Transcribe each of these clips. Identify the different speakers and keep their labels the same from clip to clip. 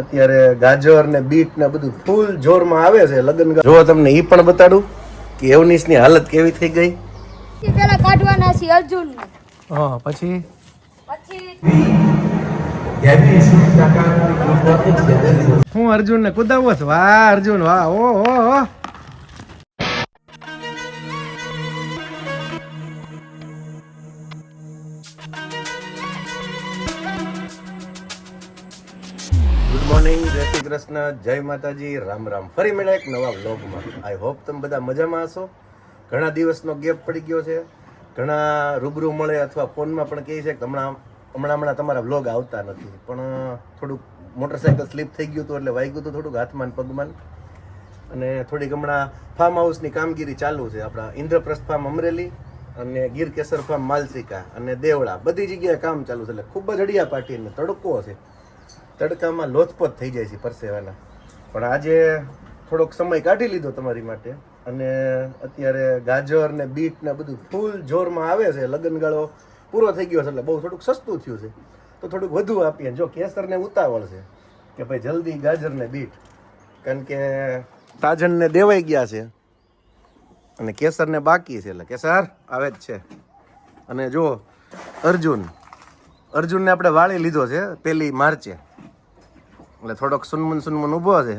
Speaker 1: અત્યારે ગાજર ને બીટ ને બધું ફૂલ જોરમાં આવે છે લગ્ન જો તમને ઈ પણ બતાડું કે એવનીસની હાલત કેવી થઈ ગઈ?
Speaker 2: પેલા કાઢવાના છે અર્જુન
Speaker 3: હા પછી?
Speaker 2: પછી
Speaker 3: હું અર્જુન ને કુદાવો છો. વાહ અર્જુન વાહ ઓ હો
Speaker 1: મોર્નિંગ જય શ્રી કૃષ્ણ. જય માતાજી. રામ રામ. ફરી મળ્યા એક નવા વ્લોગમાં. આઈ હોપ તમે બધા મજામાં હશો. ઘણા દિવસનો ગેપ પડી ગયો છે. ઘણા રૂબરૂ મળે અથવા ફોનમાં પણ કહે છે કે હમણાં હમણાં હમણાં તમારા વ્લોગ આવતા નથી. પણ થોડુંક મોટરસાયકલ સ્લીપ થઈ ગયું હતું એટલે વાગ્યું હતું થોડુંક હાથમાં પગમાં અને થોડીક હમણાં ફાર્મ હાઉસની કામગીરી ચાલુ છે. આપણા ઇન્દ્રપ્રસ્થ ફાર્મ અમરેલી અને ગીર કેસર ફાર્મ માલસિકા અને દેવળા. બધી જગ્યાએ કામ ચાલુ છે. એટલે ખૂબ જ અડિયા પાટી અને તડકો છે તડકામાં લોથપોથ થઈ જાય છે પરસેવાના. પણ આજે થોડોક સમય કાઢી લીધો તમારી માટે અને અત્યારે ગાજર ને બીટ ને બધું ફૂલ જોરમાં આવે છે. લગનગાળો પૂરો થઈ ગયો છે એટલે બહુ થોડુંક સસ્તું થયું છે. તો થોડુંક વધુ આપીએ જો કેસરને ઉતાવળ છે કે ભાઈ જલ્દી ગાજર ને બીટ. કારણ કે તાજણને દેવાઈ ગયા છે અને કેસરને બાકી છે એટલે કેસર આવે જ છે. અને જો અર્જુન, અર્જુનને આપણે વાળી લીધો છે પેલી માર્ચે. એટલે થોડોક સુનમુન સુનમુન ઊભો છે.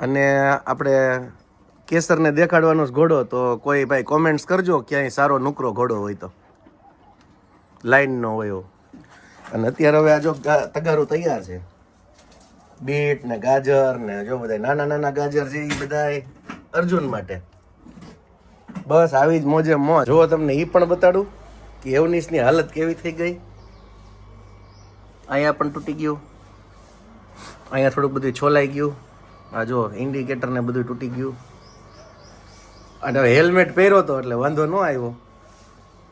Speaker 1: અને આપણે કેસરને દેખાડવાનો ઘોડો, તો કોઈ ભાઈ કોમેન્ટ્સ કરજો ક્યાંય સારો નુકરો ઘોડો હોય તો. લાઈનનો હોય અને અત્યારે હવે આ જો તગારો તગારું તૈયાર છે. બીટ ને ગાજર ને જો બધા નાના નાના ગાજર છે એ બધા અર્જુન માટે. બસ આવી જ મોજે મોજ. જો તમને એ પણ બતાડું કે એવનીસની હાલત કેવી થઈ ગઈ? અહીંયા પણ તૂટી ગયું. અહીંયા થોડુંક બધું છોલાઈ ગયું. આ જો ઇન્ડિકેટર ને બધું તૂટી ગયું. અને હેલમેટ પહેર્યો તો એટલે વાંધો ન આવ્યો.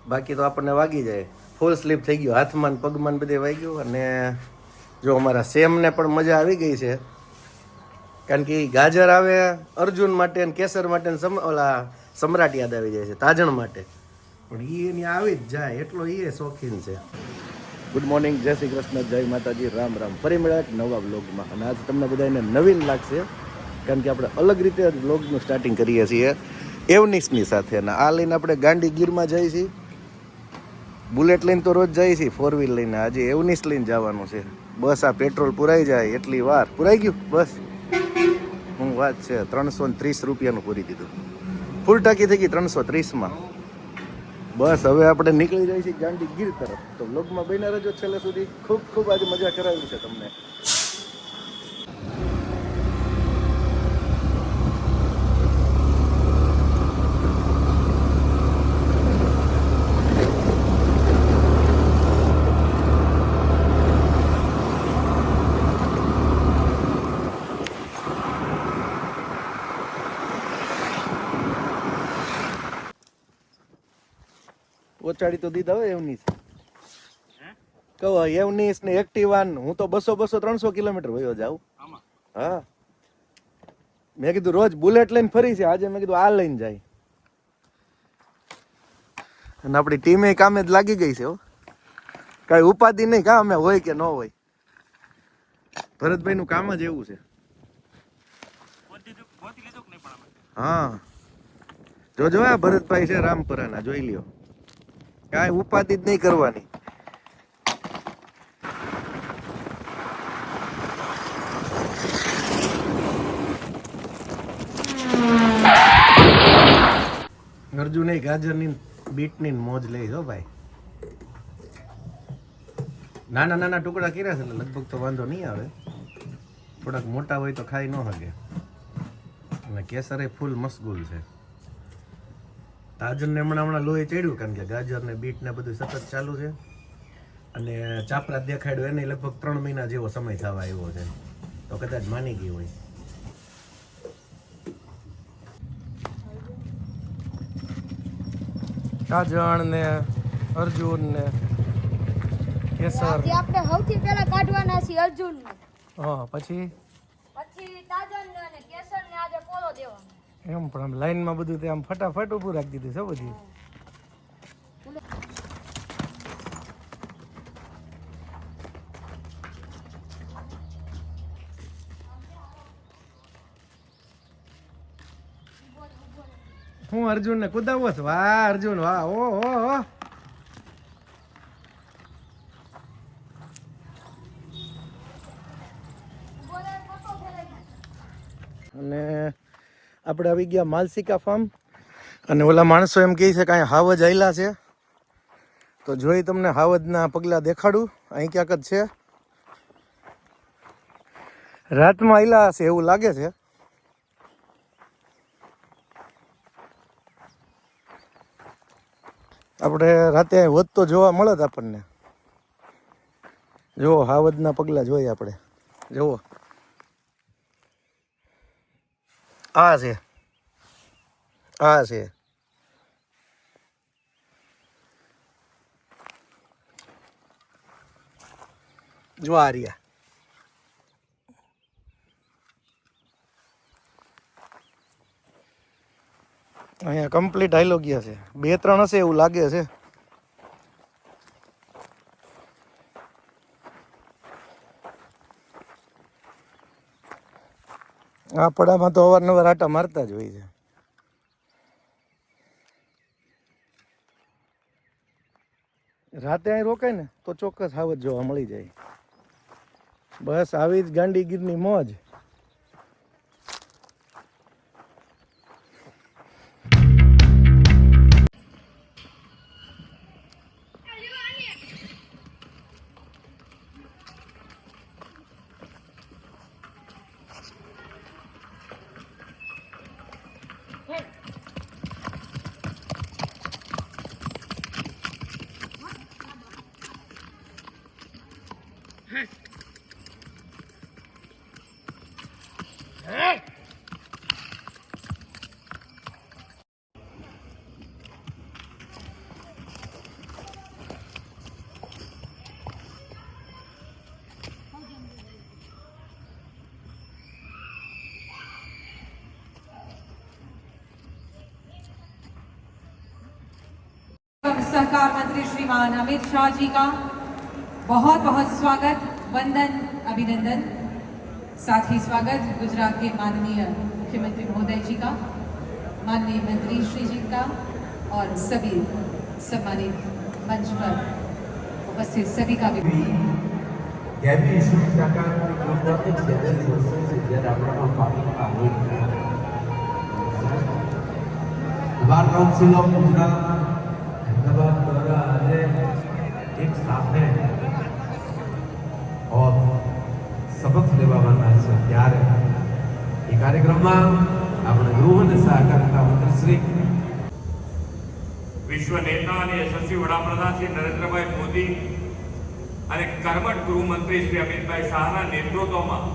Speaker 1: બાકી તો આપણને વાગી જાય. ફૂલ સ્લીપ થઈ ગયું. હાથમાં પગમાં બધે વાગ્યું અને જો અમારા સેમને પણ મજા આવી ગઈ છે. કારણ કે ગાજર આવે અર્જુન માટે ને કેસર માટે ઓલા સમ્રાટ યાદ આવી જાય છે, તાજણ માટે. પણ એ એની આવી જ જાય. એટલો એ શોખીન છે. ગુડ મોર્નિંગ જય શ્રી કૃષ્ણ, જય માતાજી, રામ રામ. ફરી મળ્યા એક નવા બ્લોગમાં અને આજ તમને બધાને નવીન લાગશે, કારણ કે આપણે અલગ રીતે બ્લોગનું સ્ટાર્ટિંગ કરીએ છીએ એવનિસની સાથે. અને આ લઈને આપણે ગાંડી ગીરમાં જઈએ છીએ. બુલેટ લઈને તો રોજ જઈએ છીએ ફોર વ્હીલ લઈને. આજે એવનિસ લઈને જવાનું છે. બસ આ પેટ્રોલ પુરાઈ જાય એટલી વાર. પુરાઈ ગયું? બસ. હું વાત છે, ત્રણસો ત્રીસ રૂપિયાનું પૂરી દીધું. ફૂલ ટાંકી થઈ ગઈ ત્રણસો ત્રીસમાં. બસ, હવે આપણે નીકળી જાય છીએ ગાંડી ગીર તરફ. તો બ્લોગમાં બન્યા રહેજો છેલ્લે સુધી. ખૂબ ખૂબ આજે મજા કરાવી છે તમને. ઓચાડી તો દીધા હોય એવનીસ કહો એવનીસ ને એક્ટિવાન હું તો બસો બસો ત્રણસો કિલોમીટર વયો જાઉં. હા. મેં કીધું રોજ બુલેટ લઈને ફરી છે. આજે મેં કીધું આ લઈને જાય. અને આપણી ટીમે કામે જ લાગી ગઈ છે હો. કઈ ઉપાધિ નહીં કા અમે હોય કે ન હોય. ભરતભાઈ નું કામ જ એવું છે. હા. જોજો આ ભરતભાઈ છે રામપરાના જોઈ લ્યો. કાંઈ ઉપાધિ જ નહીં કરવાની. અર્જુન ગાજરની બીટની મોજ લઈ હો ભાઈ. નાના નાના ટુકડા કર્યા છે એટલે લગભગ તો વાંધો નહીં આવે. થોડાક મોટા હોય તો ખાઈ ન શકે અને કેસર એ ફૂલ મશગુલ છે. તાજરને હમણાં હમણાં લોહી ચડ્યું કારણ કે ગાજર ને બીટ ને બધું સતત ચાલુ છે. અને ચાપરા દેખાડ્યું એને લગભગ ત્રણ મહિના જેવો સમય થવા આવ્યો છે. તો કદાચ માની ગઈ હોય.
Speaker 3: કાજણ ને અર્જુન ને કેસર.
Speaker 2: આજે આપણે સૌથી પહેલા કાઢવાના છે અર્જુન
Speaker 3: હા પછી?
Speaker 2: પછી તાજન અને કેસર ને આજે પોલો દેવાનો.
Speaker 3: એમ, પણ આમ લાઈનમાં બધું તે આમ ફટાફટ ઊભું રાખી દીધું છે બધું.
Speaker 1: હું અર્જુનને કુદાવો છું. વાહ, અર્જુન, વાહ
Speaker 4: ઓહો
Speaker 1: ઓ આપણે આવી ગયા માલસિકા ફાર્મ. અને ઓલા માણસો એમ કહે છે કે અહીં હાવજ આવેલા છે. તો જોઈ તમને હાવજના પગલાં દેખાડું. અહીં ક્યાંક જ છે. રાતમાં આવેલા હશે એવું લાગે છે. આપણે રાતે વધતો જોવા મળત આપણને. જુઓ હાવજના પગલા જોઈએ આપણે. જુઓ. આ છે. આ છે. જો અહીંયા કમ્પ્લીટ આયલો ગયા છે. બે ત્રણ હશે એવું લાગે છે. આ તો અવારનવાર આટા મારતા જ હોય છે. રાતે અહીં રોકાય ને તો ચોક્કસ હાવત જોવા મળી જાય. બસ આવી જ ગાંડીગીરની મોજ.
Speaker 5: सहकार मंत्री श्रीमान अमित शाह जी का बहुत बहुत स्वागत वंदन अभिनंदन साथ ही स्वागत गुजरात के माननीय मुख्यमंत्री महोदय जी का माननीय मंत्री श्री जी का और सभी सम्मानित मंच पर उपस्थित सभी का भी
Speaker 6: ગેબી શિક્ષાકારની ગુજરાતી ચેનલ વર્ષે છે જ્યારે આપણામાં પાણી આવ્યું બાર કાઉન્સિલ ઓફ ગુજરાત છે ત્યારે એ કાર્યક્રમમાં આપણે ગૃહ અને સહકારિતા મંત્રી
Speaker 7: વિશ્વ નેતા અને યશસ્વી વડાપ્રધાન શ્રી નરેન્દ્રભાઈ મોદી અને કર્મઠ ગૃહમંત્રી શ્રી અમિતભાઈ શાહના નેતૃત્વમાં